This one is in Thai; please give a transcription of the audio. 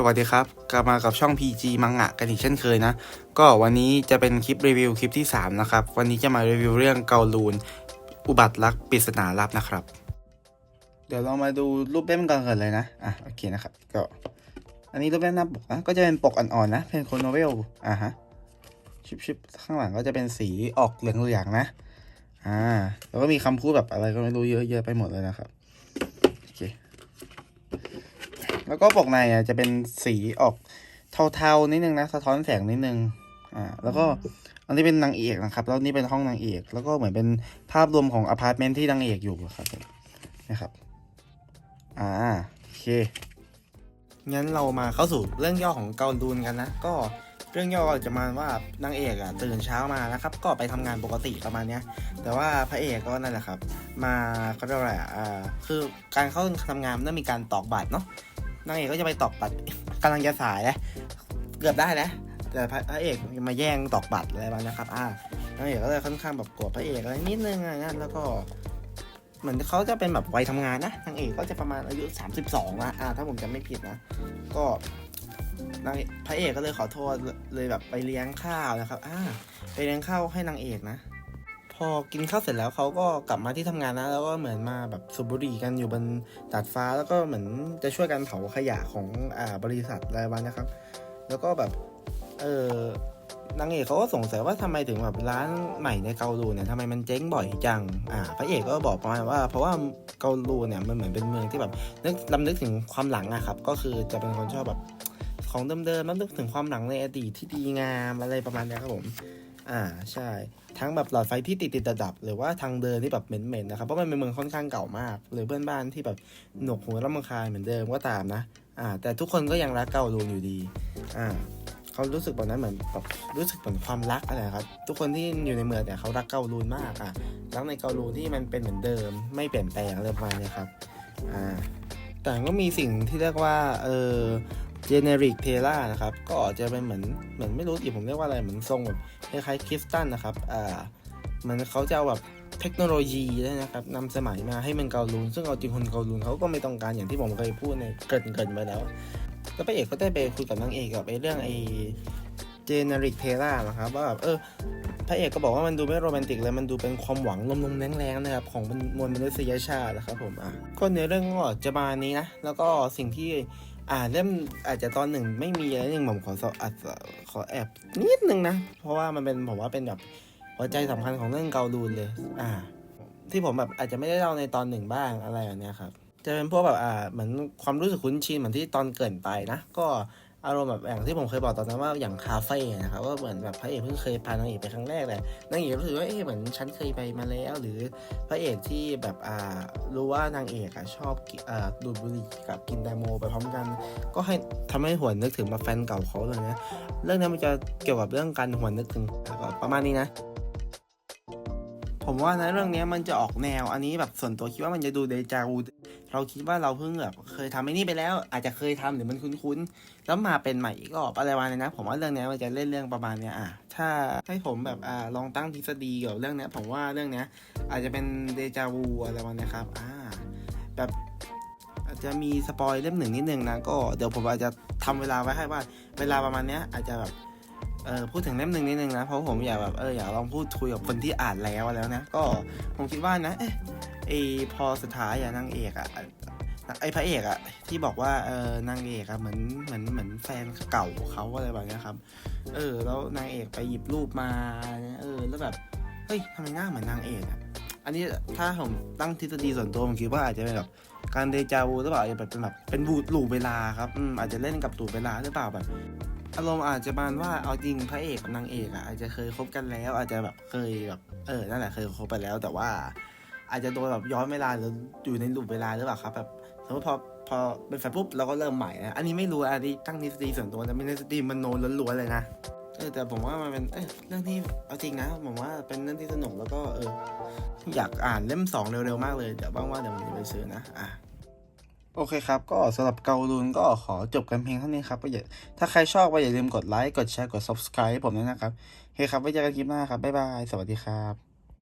สวัสดีครับ กลับมากับช่อง PG มังงะกันอีกเช่นเคยนะ ก็วันนี้จะเป็นคลิปรีวิวคลิปที่ 3 นะครับ วันนี้จะมารีวิวเรื่องเกาลูน อุบัติรักปริศนาลับนะครับ เดี๋ยวเรามาดูรูปเล่มกันก่อนเลยนะ อะโอเคนะครับ ก็ อันนี้รูปเล่มหน้าปกนะ ก็จะเป็นปกอ่อนๆนะ เป็นโคโนเวล อะฮะ ชิบๆ ข้างหลังก็จะเป็นสีออกเหลืองๆนะ อ่า แล้วก็มีคำพูดแบบอะไรก็ไม่รู้เยอะๆไปหมดเลยนะครับ โอเค แล้วก็ปกในอะจะเป็นสีออกเทาๆนิดนึงนะสะท้อนแสงนิดนึงอ่าแล้วก็อันนี้เป็นนางเอกนะครับ แล้วนี่เป็นห้องนางเอก แล้วก็เหมือนเป็นภาพรวมของอพาร์ตเมนต์ที่นางเอกอยู่ครับนะครับ อ่าโอเคงั้นเรามาเข้าสู่เรื่องย่อของเกาลูนกันนะก็เรื่องย่อจะมาว่านางเอกอะตื่นเช้ามานะครับ ก็ไปทำงานปกติประมาณเนี้ย แต่ว่าพระเอกก็นั่นแหละครับ มาเขาเรียกว่าอะไรอะอ่าคือการเข้าทำงานต้องมีการตอกบัตรเนาะ นางเอกก็จะไปตอกบัตรกำลังจะสายแล้วเกือบได้แล้วแต่พระเอกมาแย่งตอกบัตรอะไรบบนี้นะครับ อ่านางเอกก็เลยค่อนข้างแบบโกรธพระเอกอะไรนิดนึงอะไรเงี้ยแล้วก็เหมือนเขาจะเป็นแบบวัยทำงานนะนางเอกก็จะประมาณอายุ 32ละอ่าถ้าผมจำไม่ผิดนะ ก็นางเอกพระเอกก็เลยขอโทษเลยแบบไปเลี้ยงข้าวนะครับ อ่า ไปเลี้ยงข้าวให้นางเอกนะ พอกินข้าวเสร็จแล้วเขาก็กลับมาที่ทำงานนะ แล้วก็เหมือนมาแบบสูบบุหรี่กันอยู่บนดาดฟ้าแล้วก็เหมือนจะช่วยกันเผาขยะของอ่าบริษัทอะไรวันนะครับ แล้วก็แบบเออนางเอกเขาก็สงสัยว่าทำไมถึงแบบร้านใหม่ในเกาลูเนี่ยทำไมมันเจ๊งบ่อยจัง อ่า พระเอกก็บอกประมาณว่า เพราะว่าเกาลูเนี่ยมันเหมือนเป็นเมืองที่แบบนึกลำนึกถึงความหลังอะครับ ก็คือจะเป็นคนชอบแบบของเดิมๆแล้วนึกถึงความหลังในอดีตที่ดีงามอะไรประมาณนี้ครับผม อ่า ใช่ ทั้งแบบหลอดไฟที่ติดติดๆดับ หรือว่าทางเดินที่แบบเหม็นๆนะครับเพราะมันเป็นเมืองค่อนข้างเก่ามาก หรือเพื่อนบ้านที่แบบหนวกหูรำคาญเหมือนเดิมก็ตามนะอ่าแต่ทุกคนก็ยังรักเกาลูนอยู่ดีอ่าเขารู้สึกแบบนั้นเหมือนแบบรู้สึกเหมือนความรักอะไรครับ ทุกคนที่อยู่ในเมืองเนี่ยเขารักเกาลูนมากอะรักในเกาลูนที่มันเป็นเหมือนเดิม ไม่เปลี่ยนแปลงอะไรประมาณนี้ครับอ่าแต่ก็มีสิ่งที่เรียกว่าเออ generic t e l a นะครับ ก็จะเป็นเหมือนเหมือนไม่รู้ดิผมเรียกว่าอะไรเหมือนทรงแบบคล้ายๆคริสตัลนะครับอ่าเหมือนเขาจะเอาแบบเทคโนโลยีนะครับนำสมัยมาให้มืองเกาลูน ซึ่งเอาจริงคนเกาลูนเขาก็ไม่ต้องการอย่างที่ผมเคยพูดในเกินเกินไปแล้ว แล้วพระเอกก็ได้ไปคุยกับนางเอกกับไอ้เรื่องไอ้ generic t e l a นะครับว่าแบบเออพระเอกก็บอกว่ามันดูไม่โรแมนติกเลยมันดูเป็นความหวังลมๆแรงๆนะครับของมวลมนุษยชาตินะครับผมอะก็เนื้อเรื่องก็จะมานี้นะแล้วก็สิ่งที่ อ่าเล่มอาจจะตอนหนึ่งไม่มีแล้วหนึ่งผมขอสอบอาจจะขอแอบนิดนึงนะ เพราะว่ามันเป็นผมว่าเป็นแบบหัวใจสำคัญของเรื่องเกาลูนเลย อ่า ที่ผมแบบอาจจะไม่ได้เล่าในตอนหนึ่งบ้างอะไรแบบเนี้ยครับ จะเป็นพวกแบบอ่าเหมือนความรู้สึกคุ้นชินเหมือนที่ตอนเกินไปนะ ก็ อารมณ์แบบอย่างที่ผมเคยบอกตอนนั้นว่าอย่างคาเฟ่นะครับว่าเหมือนแบบพระเอกเพิ่งเคยพานางเอกไปครั้งแรกเลยนางเอกรู้สึกว่าเอ๊ะเหมือนฉันเคยไปมาแล้ว หรือพระเอกที่แบบอ่ารู้ว่านางเอกอะชอบอ่าดูดบุหรี่กับกินแตงโมไปพร้อมกัน ก็ให้ทำให้หวนนึกถึงมาแฟนเก่าเขาเลยนะเรื่องนี้มันจะเกี่ยวกับเรื่องการหวนนึกถึงก็ประมาณนี้นะผมว่านะเรื่องนี้มันจะออกแนวอันนี้แบบส่วนตัวคิดว่ามันจะดูเดจาวู เราคิดว่าเราเพิ่งแบบเคยทำไอ้นี่ไปแล้ว อาจจะเคยทำหรือมันคุ้นๆแล้วมาเป็นใหม่อีกรอบอะไรวะเนี่ยนะ ผมว่าเรื่องนี้มันจะเล่นเรื่องประมาณเนี้ยอะถ้าให้ผมแบบอ่าลองตั้งทฤษฎีเกี่ยวกับเรื่องเนี้ยผมว่าเรื่องเนี้ยอาจจะเป็นเดจาวูอะไรประมาณเนี้ยครับอ่าแบบอาจจะมีสปอยเล่มหนึ่งนิดนึงนะก็เดี๋ยวผมอาจจะทำเวลาไว้ให้ว่า เวลาประมาณเนี้ยอาจจะแบบเออพูดถึงเล่มหนึ่งนิดนึงนะเพราะผมอยากแบบเอออยากลองพูดคุยกับคนที่อ่านแล้วแล้วนะ ก็ผมคิดว่านะเอ๊ะ ไอพอสุดท้ายอะนางเอกอะไอพระเอกอะที่บอกว่าเออนางเอกอะเหมือนเหมือนเหมือนแฟนเก่าเขาอะไรแบบนี้ครับ เออ แล้วนางเอกไปหยิบรูปมาเออ แล้วแบบเฮ้ยทำไมหน้าเหมือนนางเอกอะอันนี้ถ้าผมตั้งทฤษฎีส่วนตัวผมคิดว่าอาจจะเป็นแบบการเดจาวูหรือเปล่าอาจจะแบบเป็นแบบเป็นบูดหลูเวลาครับอืมอาจจะเล่นกับหลูเวลาหรือเปล่าแบบอารมณ์อาจจะมาณว่าเอาจริงพระเอกกับนางเอกอะอาจจะเคยคบกันแล้ว อาจจะแบบเคยแบบเออนั่นแหละเคยคบไปแล้วแต่ว่า อาจจะโดนแบบย้อนเวลาหรืออยู่ในลูปเวลาหรือเปล่าครับแบบสมมติพอพอเป็นแฟนปุ๊บเราก็เริ่มใหม่นะอันนี้ไม่รู้อันนี้ตั้งทฤษฎีส่วนตัวนะไม่ได้ทฤษฎีมันโนล้วนๆเลยนะเออแต่ผมว่ามันเป็นเออเรื่องที่เอาจริงนะผมว่าเป็นเรื่องที่สนุกแล้วก็เอออยากอ่านเล่มสองเร็วๆมากเลยเดี๋ยวบ้างว่าเดี๋ยวผมจะไปซื้อนะอะโอเคครับ ก็สำหรับเกาลูนก็ขอจบกันเพียงเท่านี้ครับก็อย่าถ้าใครชอบก็อย่าลืมกดไลค์กดแชร์กด subscribe ผมด้วยนะครับโอเคครับไว้เจอกันคลิปหน้าครับ บ๊ายบาย สวัสดีครับ